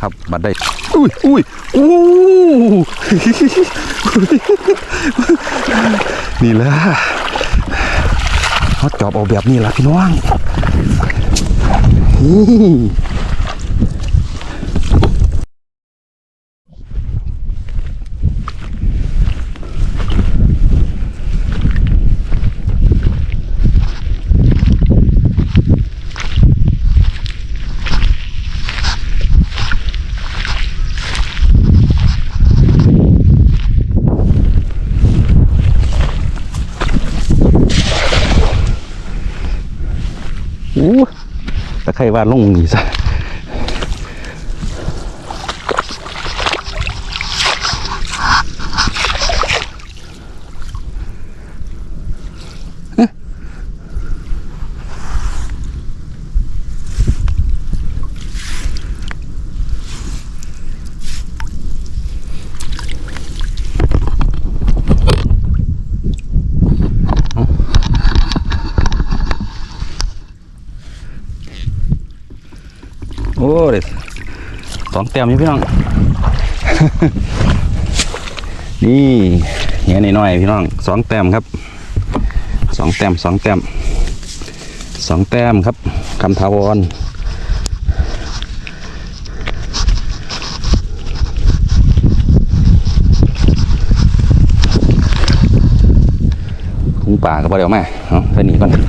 ครับบัดได้อุ้ยอุ้ยอู้นี่แหละเขาจอบเอาแบบนี้ละพี่น้องนี่ อู้ แต่ใครว่ อ้เด็ดสองแต้มนี่พี่น้อง นี่เงี้ยน้อยพี่น้องสองแต้มครับสองแต้มสองแต้มสองแต้มครับคำทาวรคุ้งป่าก็บ่เดี๋ยวแมาเอาไปหนีก่อน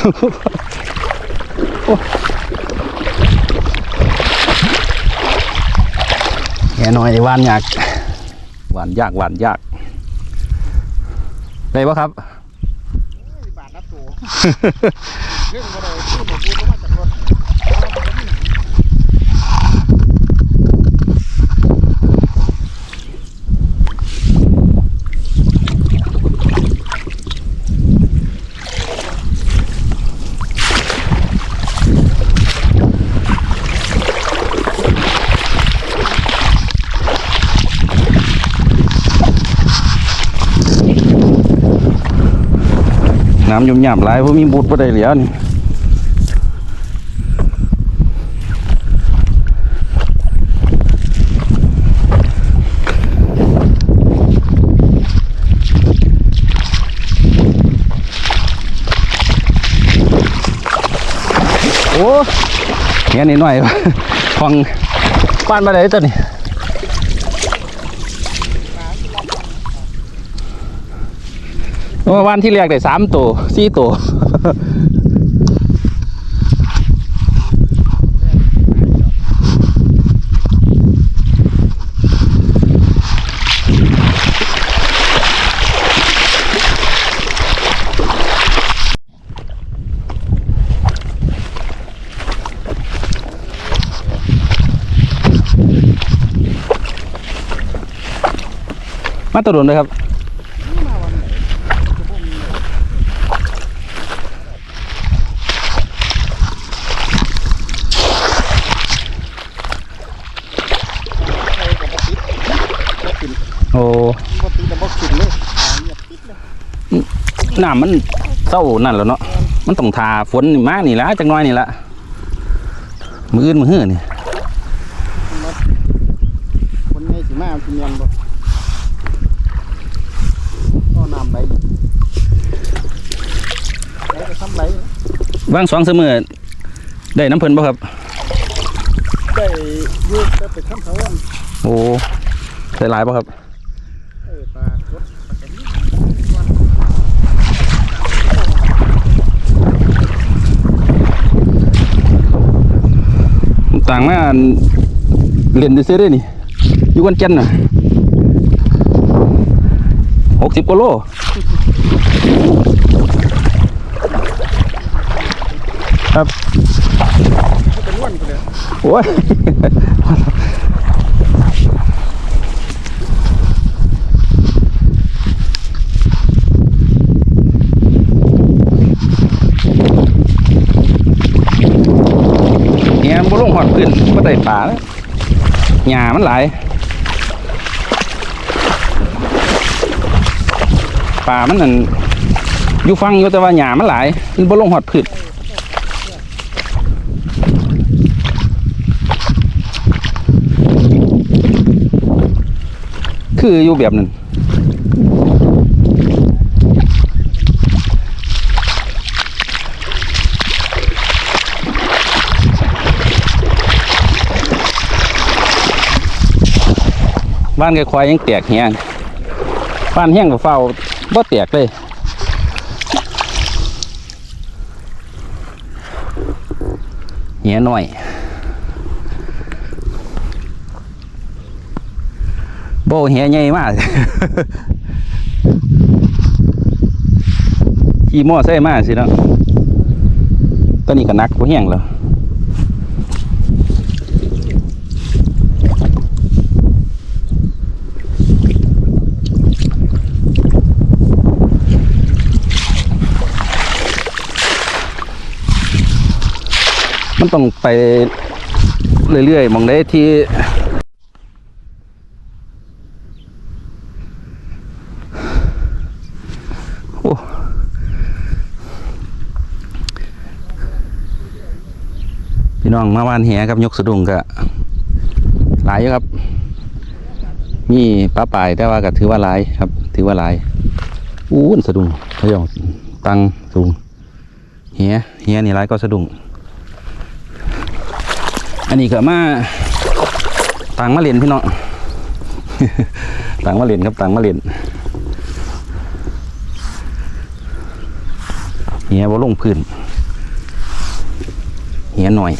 แง่น้อยในหวานยากหวานยากหวานยาก ได้ปะครับ บาทนับตัวเรื่องอะไรพูดหมดพูดมาจากรถำยุ่มยามหลายเพราะมีบุตรบ่ได้เหลียวนี่โอ้เงี้ยนี่หน่อยฟังป้านมาได้ตัวนี้ เมื่อวันที่เรียกได้สามตัวสี่ตัวมาตรวจเลยครับ ใครกับปิดบ่ปิด โอ้บ่ปิดแต่บ่ขึ้นเลยเงียบปิดเลยน้ำมันเศร้านั่นแหล้วเนาะมันต้องทาฝนนี่มานี่ละจักหน้อยนี่ละมืออื่นมือหื้อนี่คนไงสิมาสิเมียนบ่ก็น้ำไหลอยู่ไหลก็ทำไหลบางสองเสมอได้น้ำเพิ่นบ่ครับได้อยูแต่ไปทำเขาอันโอ้ได้หลายบ่ครับ เออปลารถปลาแกน ต่างมาเรียนดิเซ่ได้นี่อยู่กันเจนน่ะหกสิบกิโลครับมันเป็นล้วนเลยโอ้ยมันบ่ลงหอดขึ้นบ่ ได้ป่าแล้วหญ้ามันหลายป่ามันนั่นอยู่ฟังอยู่แต่ว่าหญ้ามันหลายมันบ่ลงหอดพืชคืออยู่แบบนั้น บ้านไก่ควายยังแตกเฮียบ้านแห้งกับเฝ้าบ่แตกเลยเหียหน่อย โบเหียใหญ่มากขี่มอไซค์มากสิเนาะตอนนี้ก็นักกว่าแห้งแล้ว มันต้องไปเรื่อยๆมองได้ที่โอ้พี่น้องมาวานแหกับยกสะดุ้งก็หลายอยู่ครับ มีปลาปลายแต่ว่าก็ถือว่าหลายครับ ถือว่าหลายอู้นสะดุ้งพยองตังสูงเหียเหียนี่หลายก็สะดุ้ง อันนี้ก็มาต่างมาเรียนพี่น้องต่างมาเรียนครับต่างมาเรียนเหี้ยบ่ลงพื้นเหี้ยหน่อย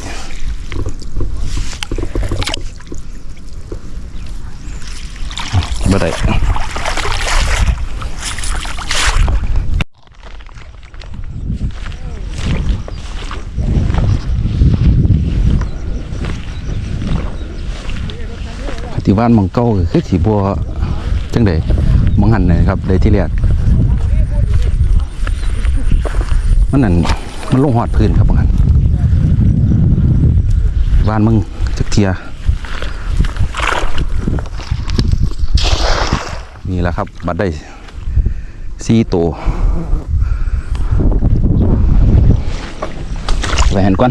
บ่ได้ ที่บ้านมองเก้าก็คือสีบัวจังไดมองหันนะครับได้ที่แรกมันนั่นมันลงหอดพื้นครับมองหันบ้านมึงจักเทียนี่แหละครับ บัดได้ซีโตวไปเห็นก่อน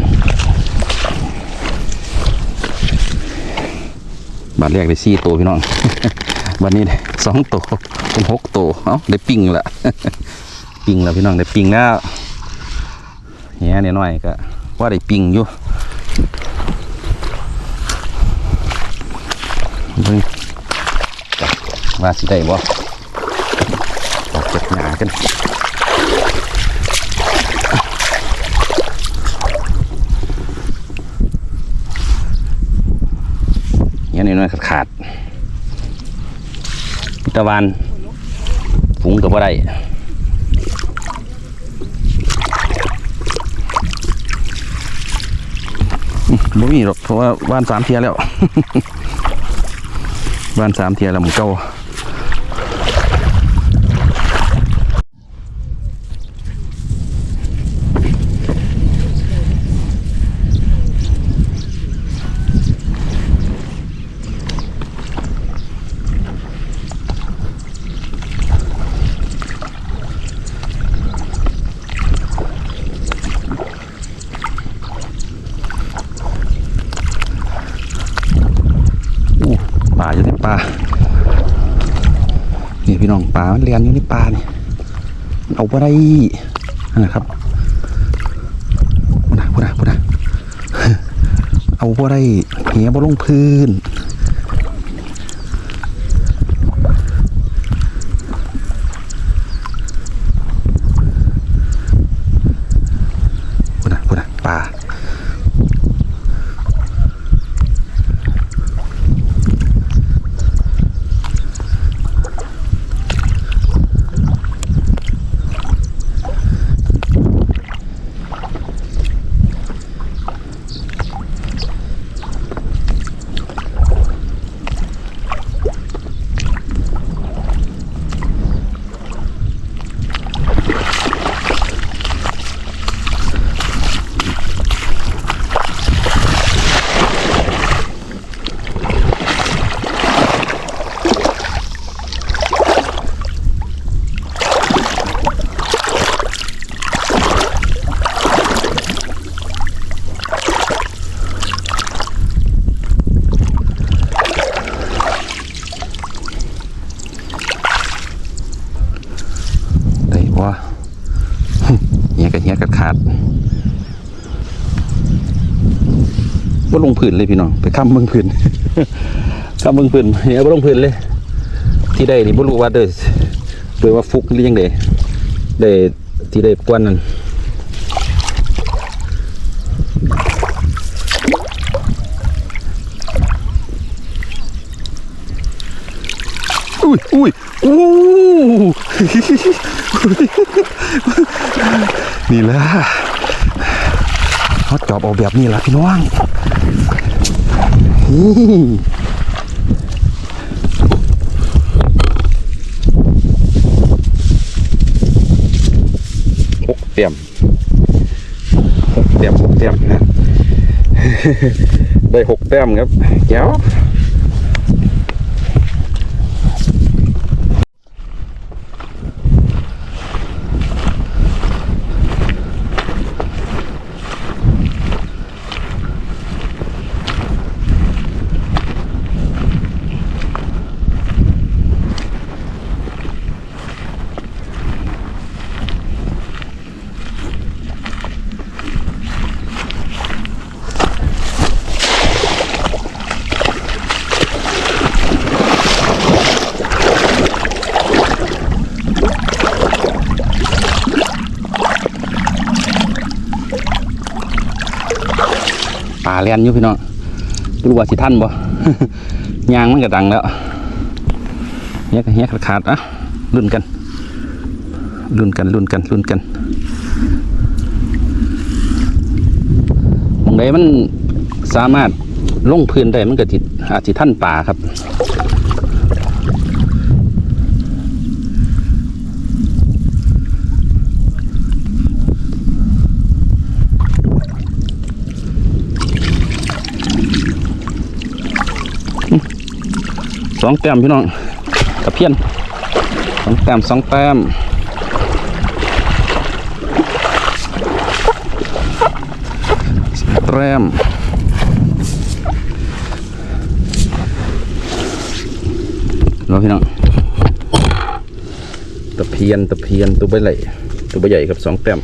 บาทแรกได้สี่ตัวพี่น้อง วันนี้สองตัวเป็นหกตัวเอ้าได้ปิ้งละปิ้งแล้วพี่น้องได้ปิ้งแล้วเฮียเนี่ยน้อยก็ว่าได้ปิ้งอยู่เบิ่งว่าสิได้บ่ออกจากหญ้ากัน เฮียเนี่ยน้อยขาดตะวันฝูงกับว่าไรบ่มีหรอกเพราะว่าบ้านสามเทียแล้ว บ้านสามเทียแล้วหมันเก่าอู้ป่าอยู่ในป่านี่พี่น้องป่า ปลาเรียนอยู่ในป่านี่มันเอาไปได้นั่นนะครับพูดนะพูดนะพูดนะเอาไปได้เหียบ่ลงพื้น พูดนะพูดนะป่า บ่ลงพื้นเลยพี่น้องไปค้ำเบิ่งพื้นค้ำเบิ่งพื้นเฮียบ่ลงพื้นเลย ที่ได้นี่บ่รู้ว่าเด้อโดยว่าฟุกหรือยังไดได้ที่ได้กวนนั่นอุ้ยอุ้ยอู้นี่แหละ เขาจอบเอาแบบนี้ละพี่น้องหกเต็มหกเต็มหกเต็มนะได้หกเต็มครับเดี๋ยว ป่าเลียนอยู่พี่น้องรู้ว่าสิท่านบ่ยางมันก็ดังแล้วเฮียกเฮียขาดอะรุ่นกันรุ่นกันรุ่นกันรุ่นกันหมองใดมันสามารถลงพื้นได้มันก็จิอาจสิท่านป่าครับ สองแต้มพี่น้องตะเพียนสองแต้มสองแต้มแต้มแล้วพี่น้องตะเพียนตะเพียนตัวใบใหญ่ตัวใบใหญ่ครับสองแต้ม